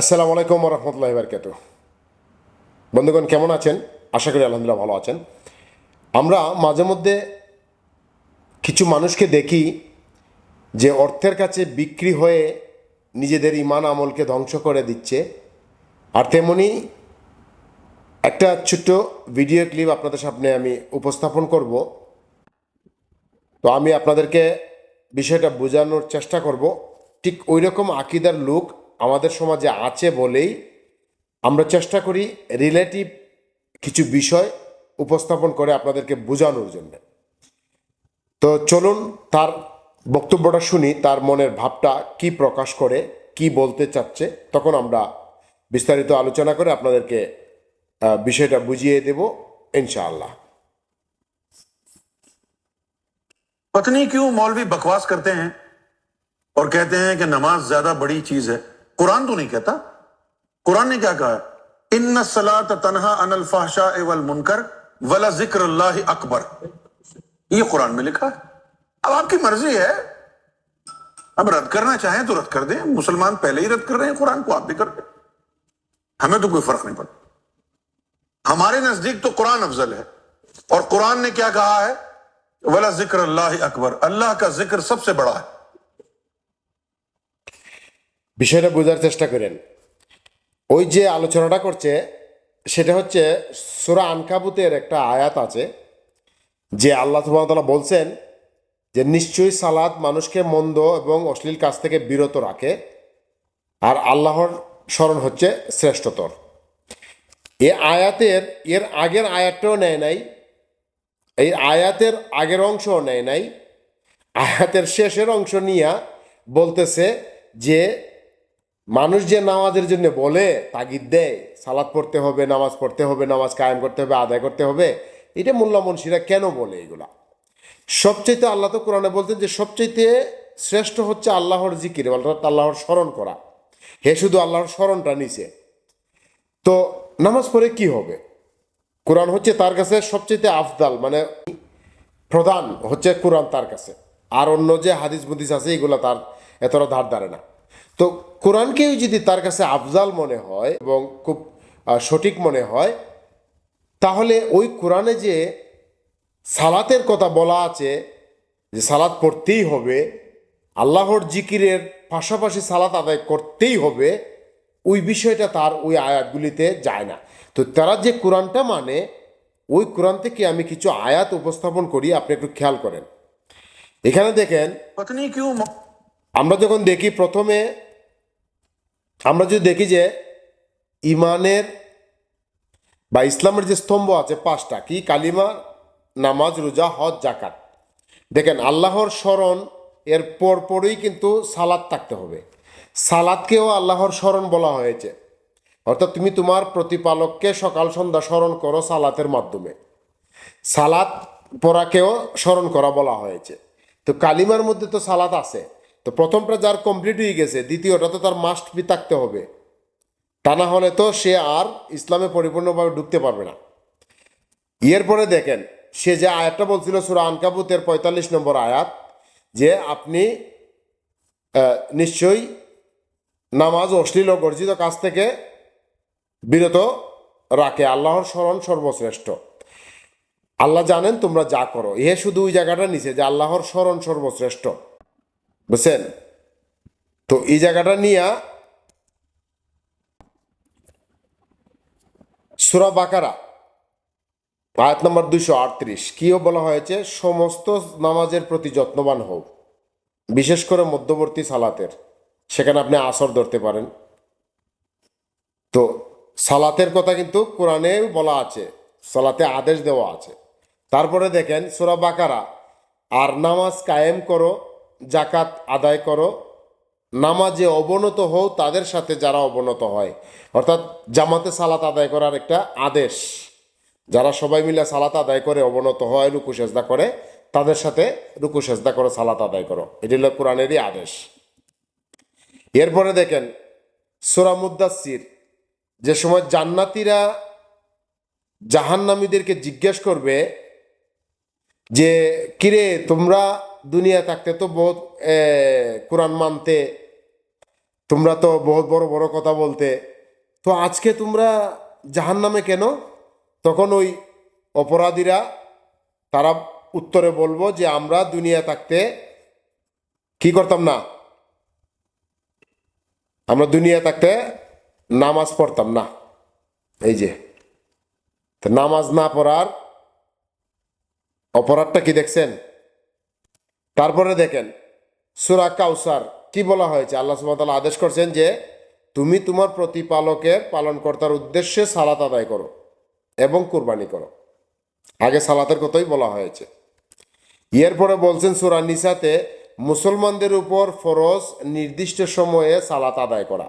আসসালামু আলাইকুম রহমতুল্লাহ বারকাত বন্ধুগণ, কেমন আছেন? আশা করি আলহামদুলিল্লাহ ভালো আছেন। আমরা মাঝে মধ্যে কিছু মানুষকে দেখি যে অর্থের কাছে বিক্রি হয়ে নিজেদের ইমান আমলকে ধ্বংস করে দিচ্ছে। আর তেমনি একটা ছোট্ট ভিডিও ক্লিপ আপনাদের সামনে আমি উপস্থাপন করব। তো আমি আপনাদেরকে বিষয়টা বোঝানোর চেষ্টা করব। ঠিক ওই রকম আকিদার লোক আমাদের সমাজে আছে বলেই আমরা চেষ্টা করি রিলেটিভ কিছু বিষয় উপস্থাপন করে আপনাদেরকে বোঝানোর জন্য তো চলুন তার বক্তব্যটা শুনি তার মনের ভাবটা কি প্রকাশ করে কি বলতে চাচ্ছে তখন আমরা বিস্তারিত আলোচনা করে আপনাদেরকে আহ, বিষয়টা বুঝিয়ে দেব ইনশাআল্লাহ पता नहीं क्यों मौलवी बकवास करते हैं और कहते हैं कि नमाज ज्यादा बड़ी चीज है قرآن تو نہیں کہتا۔ قرآن نے کیا کہا ان سلا تنہا ان الفاشا اول منکر ولا ذکر اللہ اکبر یہ قرآن میں لکھا ہے۔ اب آپ کی مرضی ہے۔ اب رد کرنا چاہیں تو رد کر دیں۔ مسلمان پہلے ہی رد کر رہے ہیں قرآن کو، آپ بھی کر دیں۔ ہمیں تو کوئی فرق نہیں پڑتا۔ ہمارے نزدیک تو قرآن افضل ہے۔ اور قرآن نے کیا کہا ہے؟ ولا ذکر اللہ اکبر اللہ کا ذکر سب سے بڑا ہے۔ বিষয়টা বোঝার চেষ্টা করেন। ওই যে আলোচনাটা করছে, সেটা হচ্ছে সুরা আনকাবুতের একটা আয়াত আছে, যে আল্লাহ সুবাহতাল্লাহ বলছেন যে, নিশ্চয়ই সালাদ মানুষকে মন্দ এবং অশ্লীল কাজ থেকে বিরত রাখে, আর আল্লাহর স্মরণ হচ্ছে শ্রেষ্ঠতর। এ আয়াতের, এর আগের আয়াতটাও নেয় নাই এই আয়াতের আগের অংশও নেয় নাই, আয়াতের শেষের অংশ নিয়ে বলতেছে যে মানুষ যে নামাজের জন্য বলে, তাগিদ দেয় সালাদ পড়তে হবে, নামাজ পড়তে হবে, নামাজ কায়েম করতে হবে, আদায় করতে হবে, এটা মোল্লা মনসিরা কেন বলে এগুলা? সবচাইতে আল্লাহ তো কোরআনে বলতেন যে সবচাইতে শ্রেষ্ঠ হচ্ছে আল্লাহর জিকির অর্থাৎ আল্লাহর স্মরণ করা। হে শুধু আল্লাহর স্মরণটা নিছে তো নামাজ পড়ে কি হবে? কোরআন হচ্ছে তার কাছে সবচেয়ে আফদাল মানে প্রধান হচ্ছে কোরআন তার কাছে। আর অন্য যে হাদিস বুদিস আছে, এগুলো তার এতটা ধার ধারে না। তো কোরআনকেও যদি তার কাছে আফজাল মনে হয় এবং খুব সঠিক মনে হয় তাহলে ওই কোরআনে যে সালাতের কথা বলা আছে যে সালাত পড়তেই হবে আল্লাহর জিকিরের পাশাপাশি সালাত আদায় করতেই হবে ওই বিষয়টা তার ওই আয়াতগুলিতে যায় না। তো তারা যে কোরআনটা মানে ওই কোরআন থেকে আমি কিছু আয়াত উপস্থাপন করি আপনি একটু খেয়াল করেন। এখানে দেখেন আমরা যখন দেখি প্রথমে আমরা যদি দেখি যে ইমানের বা ইসলামের যে স্তম্ভ আছে পাঁচটা, কি? কালিমা, নামাজ, রোজা, হজ জাকাত দেখেন, আল্লাহর স্মরণ এর পরপরই কিন্তু সালাদ থাকতে হবে। সালাদকেও আল্লাহর স্মরণ বলা হয়েছে। অর্থাৎ তুমি তোমার প্রতিপালককে সকাল, সন্ধ্যা স্মরণ করো সালাতের মাধ্যমে। সালাত পড়াকেও স্মরণ করা বলা হয়েছে। তো কালিমার মধ্যে তো সালাত আছে। তো প্রথমটা যার কমপ্লিট হয়ে গেছে, দ্বিতীয়টা তো তার মাস্ট বি থাকতে হবে। তা না হলে তো সে আর ইসলামে পরিপূর্ণভাবে ঢুকতে পারবে না। এরপরে দেখেন, সে যে আয়াতটা বলছিল সুরা আনকাবুতের পঁয়তাল্লিশ নম্বর আয়াত, যে আপনি নিশ্চয়ই নামাজ অশ্লীল গর্জিত কাজ থেকে বিরত রাখে, আল্লাহর স্মরণ সর্বশ্রেষ্ঠ। আল্লাহ জানেন তোমরা যা করো। এ শুধু ওই জায়গাটা নিচে যে আল্লাহর স্মরণ সর্বশ্রেষ্ঠ। বুঝছেন? তো এই জায়গাটা নিয়ে সুরা বাকারা, আয়াত নম্বর দুইশো আটত্রিশ, কিও বলা হয়েছে, সমস্ত নামাজের প্রতি যত্নবান হোক বিশেষ করে মধ্যবর্তী সালাতের, সেখানে আপনি আসর ধরতে পারেন। তো সালাতের কথা কিন্তু কোরআনে বলা আছে, সালাতে আদেশ দেওয়া আছে। তারপরে দেখেন সুরা বাকারা, আর নামাজ কায়েম করো জাকাত আদায় করো। নামাজে অবনত হও, তাদের সাথে যারা অবনত হয়। অর্থাৎ জামাতে সালাত আদায় করার একটা আদেশ। যারা সবাই মিলে সালাত আদায় করে, অবনত হয়, রুকু সেজদা করে, তাদের সাথে রুকু সেজদা করে সালাত আদায় করো। এটি হলো কোরআনেরই আদেশ। এরপরে দেখেন, সোরা মুদাসির যে সময় জান্নাতিরা জাহান্নামীদেরকে জিজ্ঞেস করবে যে, কিরে, তোমরা দুনিয়া থাকতে তো বহুত কোরআন মানতে, তোমরা তো বহুত বড় বড় কথা বলতে। তো আজকে তোমরা জাহান নামে কেন? তখন ওই অপরাধীরা, তারা উত্তরে বলব যে আমরা দুনিয়া থাকতে কি করতাম না? আমরা দুনিয়া থাকতে নামাজ পড়তাম না। এই যে নামাজ না পড়ার অপরাধটা কি দেখছেন? তারপরে দেখেন, সুরা কাউসার কি বলা হয়েছে? আল্লাহ সুবাহ আদেশ করছেন যে, তুমি তোমার প্রতিপালকের পালনকর্তার উদ্দেশ্যে সালাত আদায় করো এবং কুরবানি করো। আগে সালাতের কথাই বলা হয়েছে। এরপরে বলছেন, সুরা নিসাতে মুসলমানদের উপর ফরজ নির্দিষ্ট সময়ে সালাত আদায় করা।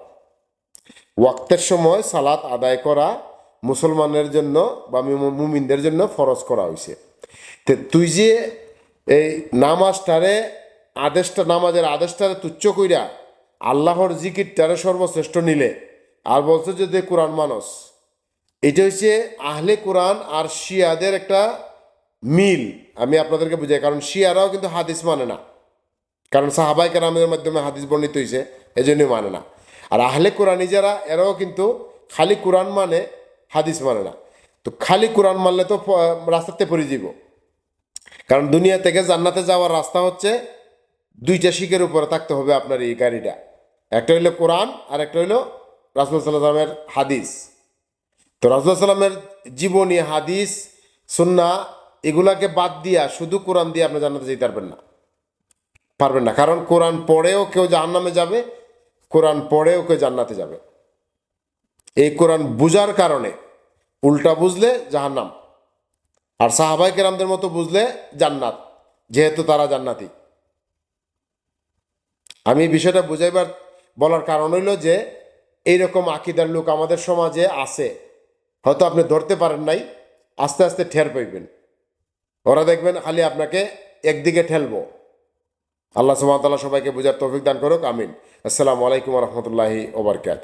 ওয়াক্তের সময় সালাত আদায় করা মুসলমানের জন্য বা মুমিনদের জন্য ফরজ করা হয়েছে। তুই যে এই নামাজটারে, আদেশটা, নামাজের আদেশটারে তুচ্ছ কইরা আল্লাহর জিকিরটারে সর্বশ্রেষ্ঠ নিলে। আর বলছে যদি কোরআন মানস। এটা হচ্ছে আহলে কোরআন আর শিয়াদের একটা মিল। আমি আপনাদেরকে বুঝাই, কারণ শিয়ারাও কিন্তু হাদিস মানে না। কারণ সাহাবাই কেরামের মাধ্যমে হাদিস বর্ণিত হয়েছে এই জন্যই মানে না। আর আহলে কোরআনি যারা এরাও কিন্তু খালি কোরআন মানে হাদিস মানে না। তো খালি কোরআন মানলে তো রাস্তাতে পড়ে যাব কারণ দুনিয়া থেকে জান্নাতে যাওয়ার রাস্তা হচ্ছে দুইটা শিখের উপরে থাকতে হবে আপনার এই গাড়িটা। একটা হইল কোরআন আর একটা হইল রাসুল সাল্লামের হাদিস। তো রাসুল সাল্লামের জীবনী, হাদিস, সুন্না, এগুলাকে বাদ দিয়া শুধু কোরআন দিয়ে আপনি জান্নাতে যেতে পারবেন না। পারবেন না। কারণ কোরআন পড়েও কেউ জাহান্নামে যাবে, কোরআন পড়েও কেউ জান্নাতে যাবে। এই কোরআন বুঝার কারণে উল্টা বুঝলে জাহান্নাম। আর সাহাবাই কেরামদের মতো বুঝলে জান্নাত, যেহেতু তারা জান্নাতি। আমি বিষয়টা বুঝাইবার বলার কারণ হইল যে, এইরকম আকিদার লোক আমাদের সমাজে আছে। হয়তো আপনি ধরতে পারেন নাই, আস্তে আস্তে ঠের পাইবেন। ওরা দেখবেন খালি আপনাকে একদিকে ঠেলবো। আল্লাহ সুবাহতাল্লাহ সবাইকে বুঝার তৌফিক দান করুক, আমিন। আসসালামু আলাইকুম রহমতুল্লাহি ওবরকাত